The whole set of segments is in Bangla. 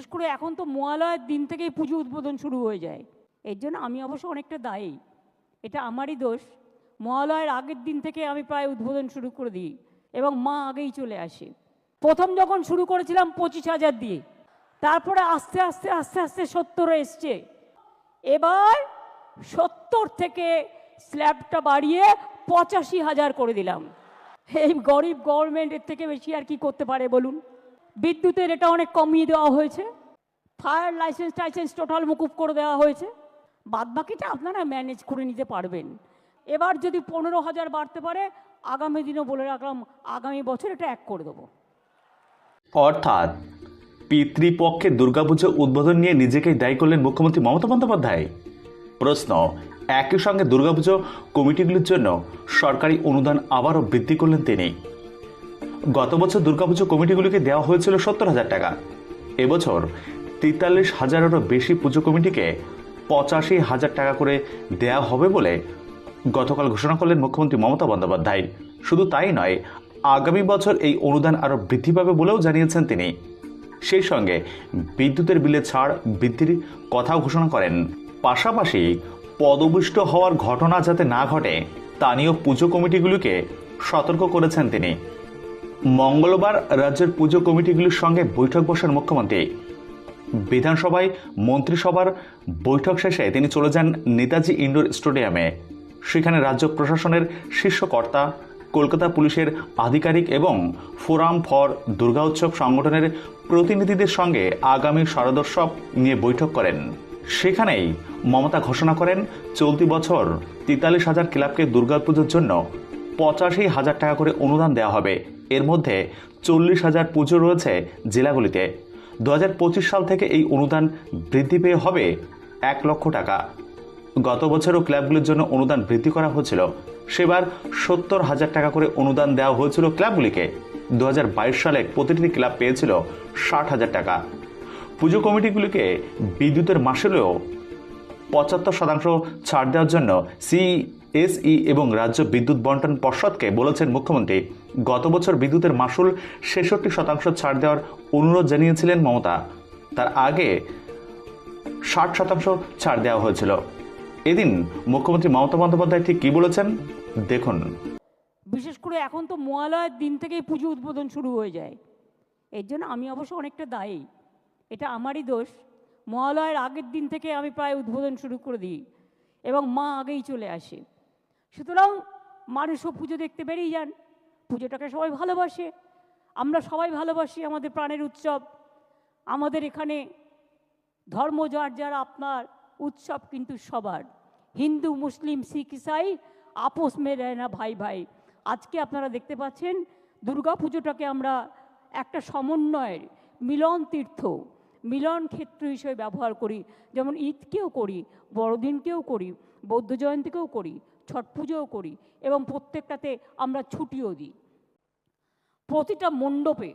বিশেষ করে এখন তো মহালয়ের দিন থেকেই পুজো উদ্বোধন শুরু হয়ে যায়। এর জন্য আমি অবশ্য অনেকটা দায়ী। এটা আমারই দোষ। মহালয়ের আগের দিন থেকে আমি প্রায় উদ্বোধন শুরু করে দিই এবং মা আগেই চলে আসে। প্রথম যখন শুরু করেছিলাম পঁচিশ হাজার দিয়ে, তারপরে আস্তে আস্তে আস্তে আস্তে সত্তরে এসছে। এবার সত্তর থেকে স্ল্যাবটা বাড়িয়ে পঁচাশি হাজার করে দিলাম। এই গরিব গভর্নমেন্টের থেকে বেশি আর কি করতে পারে বলুন? বিদ্যুতের এটা অনেক কমিয়ে দেওয়া হয়েছে। ফায়ার লাইসেন্স টাইসেন্স টোটাল মুকুব করে দেওয়া হয়েছে। বাদবাকিটা আপনারা ম্যানেজ করে নিতে পারবেন। এবার যদি পনেরো হাজার বাড়তে পারে, আগামী দিনও বলে রাখলাম, আগামী বছর এটা এক করে দেবো। অর্থাৎ পিতৃপক্ষে দুর্গাপুজো উদ্বোধন নিয়ে নিজেকেই দায়ী করলেন মুখ্যমন্ত্রী মমতা বন্দ্যোপাধ্যায়? প্রশ্ন, একই সঙ্গে দুর্গাপুজো কমিটিগুলির জন্য সরকারি অনুদান আবারও বৃদ্ধি করলেন তিনি। গত বছর দুর্গাপুজো কমিটিগুলিকে দেওয়া হয়েছিল সত্তর হাজার টাকা। এবছর তেতাল্লিশ হাজারেরও বেশি পুজো কমিটিকে পঁচাশি হাজার টাকা করে দেয়া হবে বলে গতকাল ঘোষণা করলেন মুখ্যমন্ত্রী মমতা বন্দ্যোপাধ্যায়। শুধু তাই নয়, আগামী বছর এই অনুদান আরও বৃদ্ধি পাবে বলেও জানিয়েছেন তিনি। সেই সঙ্গে বিদ্যুতের বিলে ছাড় বৃদ্ধির কথাও ঘোষণা করেন। পাশাপাশি পদভূষ্ট হওয়ার ঘটনা যাতে না ঘটে, তা নিয়েও পুজো কমিটিগুলিকে সতর্ক করেছেন তিনি। মঙ্গলবার রাজ্যের পুজো কমিটিগুলির সঙ্গে বৈঠক বসেন মুখ্যমন্ত্রী। বিধানসভায় মন্ত্রিসভার বৈঠক শেষে তিনি চলে যান নেতাজি ইন্ডোর স্টেডিয়ামে। সেখানে রাজ্য প্রশাসনের শীর্ষ কর্তা, কলকাতা পুলিশের আধিকারিক এবং ফোরাম ফর দুর্গা উৎসব সংগঠনের প্রতিনিধিদের সঙ্গে আগামী শারদোৎসব নিয়ে বৈঠক করেন। সেখানেই মমতা ঘোষণা করেন, চলতি বছর তেতাল্লিশ হাজার ক্লাবকে দুর্গাপুজোর জন্য পঁচাশি হাজার টাকা করে অনুদান দেওয়া হবে। এর মধ্যে চল্লিশ হাজার পুজো রয়েছে জেলাগুলিতে। দু হাজার পঁচিশ সাল থেকে এই অনুদান বৃদ্ধি পেয়ে হবে এক লক্ষ টাকা। গত বছরও ক্লাবগুলির জন্য অনুদান বৃদ্ধি করা হয়েছিল। সেবার সত্তর হাজার টাকা করে অনুদান দেওয়া হয়েছিল ক্লাবগুলিকে। দু হাজার বাইশ সালে প্রতিটি ক্লাব পেয়েছিল ষাট হাজার টাকা। পুজো কমিটিগুলিকে বিদ্যুতের মাসেলেও পঁচাত্তর শতাংশ ছাড় দেওয়ার জন্য সিএসই এবং রাজ্য বিদ্যুৎ বন্টন পর্ষদকে বলেছেন মুখ্যমন্ত্রী। গত বছর বিদ্যুতের মাসুল ছেষট্টি শতাংশ ছাড় দেওয়ার অনুরোধ জানিয়েছিলেন মমতা। তার আগে ষাট শতাংশ ছাড় দেওয়া হয়েছিল। এদিন মুখ্যমন্ত্রী মমতা বন্দ্যোপাধ্যায় ঠিক কী বলেছেন? দেখুন। বিশেষ করে এখন তো মহালয়ের দিন থেকেই পুজো উদ্বোধন শুরু হয়ে যায়। এর জন্য আমি অবশ্য অনেকটা দায়ী। এটা আমারই দোষ। মহালয়ের আগের দিন থেকে আমি প্রায় উদ্বোধন শুরু করে দিই এবং মা আগেই চলে আসে। সুতরাং মানুষও পুজো দেখতে বেরিয়ে যান। পুজোটাকে সবাই ভালোবাসে। আমরা সবাই ভালোবাসি আমাদের প্রাণের উৎসব। আমাদের এখানে ধর্ম যার যার আপনার উৎসব কিন্তু সবার। হিন্দু, মুসলিম, শিখ, ইসাই আপোষ মে রয় না ভাই ভাই। আজকে আপনারা দেখতে পাচ্ছেন দুর্গা পুজোটাকে আমরা একটা সমন্বয়ের মিলন তীর্থ মিলন ক্ষেত্র হিসেবে ব্যবহার করি। যেমন ঈদকেও করি, বড়দিনকেও করি, বৌদ্ধ জয়ন্তীকেও করি, ছট পুজোও করি এবং প্রত্যেকটাতে আমরা ছুটিও দিই। প্রতিটা মণ্ডপে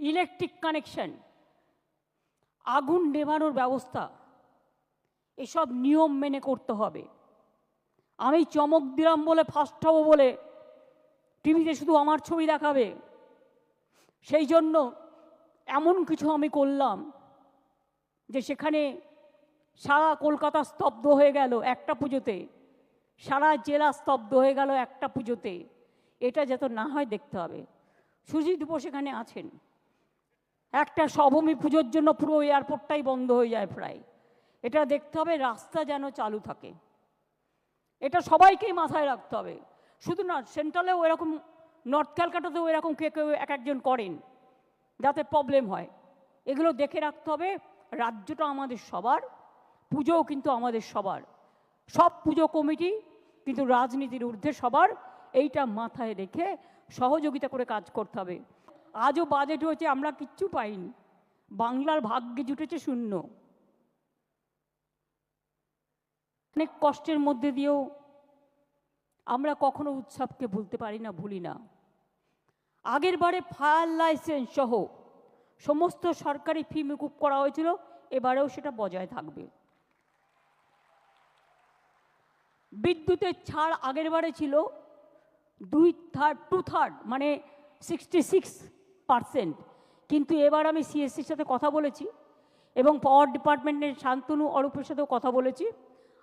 ইলেকট্রিক কানেকশন আগুন নেভানোর ব্যবস্থা, এসব নিয়ম মেনে করতে হবে। আমি চমক দিলাম বলে ফার্স্ট হব বলে, টিভিতে শুধু আমার ছবি দেখাবে। সেই জন্য এমন কিছু আমি করলাম যে সেখানে সারা কলকাতা স্তব্ধ হয়ে গেল একটা পুজোতে। সারা জেলা স্তব্ধ হয়ে গেল একটা পুজোতে। এটা যাতে না হয় দেখতে হবে। সুজিত বোস এখানে আছেন। একটা সভূমি পুজোর জন্য পুরো এয়ারপোর্টটাই বন্ধ হয়ে যায় প্রায়। এটা দেখতে হবে রাস্তা যেন চালু থাকে। এটা সবাইকেই মাথায় রাখতে হবে। শুধু না, সেন্ট্রালেও এরকম, নর্থ ক্যালকাটাতেও এরকম কে কেউ এক একজন করেন। যাতে প্রবলেম হয়। এগুলো দেখে রাখতে হবে, রাজ্যটা আমাদের সবার, পুজোও কিন্তু আমাদের সবার। সব পুজো কমিটি কিন্তু রাজনীতির ঊর্ধ্বে সবার, এইটা মাথায় রেখে সহযোগিতা করে কাজ করতে হবে। আজও বাজেট হয়েছে, আমরা কিচ্ছু পাইনি। বাংলার ভাগ্যে জুটেছে শূন্য। অনেক কষ্টের মধ্যে দিয়েও আমরা কখনো উৎসবকে ভুলতে পারি না, ভুলি না। আগের বারে ফায়ার লাইসেন্স সহ সমস্ত সরকারি ফি মুকুব করা হয়েছিল, এবারেও সেটা বজায় থাকবে। বিদ্যুতের ছাড় আগের বারে ছিল দুই থার্ড টু থার্ড মানে সিক্সটি সিক্স পারসেন্ট কিন্তু এবার আমি সিএসসির সাথে কথা বলেছি এবং পাওয়ার ডিপার্টমেন্টের শান্তনু অরূপের সাথেও কথা বলেছি।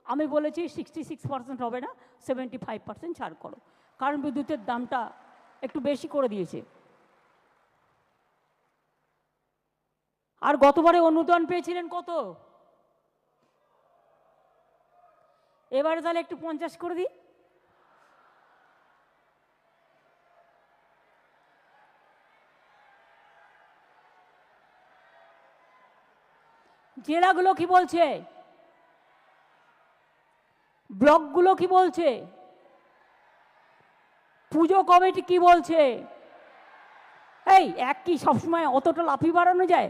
আমি বলেছি সিক্সটি সিক্স পার্সেন্ট হবে না সেভেন্টি ফাইভ পার্সেন্ট ছাড় করো। কারণ বিদ্যুতের দামটা একটু বেশি করে দিয়েছে। আর গতবারে অনুদান পেয়েছিলেন কত? এবারে তাহলে একটু পঞ্চাশ করে দিই। জেলাগুলো কি বলছে? ব্লকগুলো কি বলছে? পুজো কমিটি কি বলছে? এই, এক কি সবসময় অতটা লাফি বাড়ানো যায়?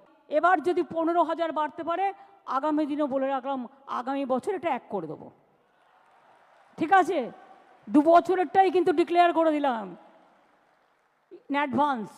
এবার যদি পনেরো হাজার বাড়তে পারে, আগামী দিনও বলে রাখলাম, আগামী বছর এটা এক করে দেবো। ঠিক আছে? দু বছরেরটাই কিন্তু ডিক্লেয়ার করে দিলাম। অ্যাডভান্স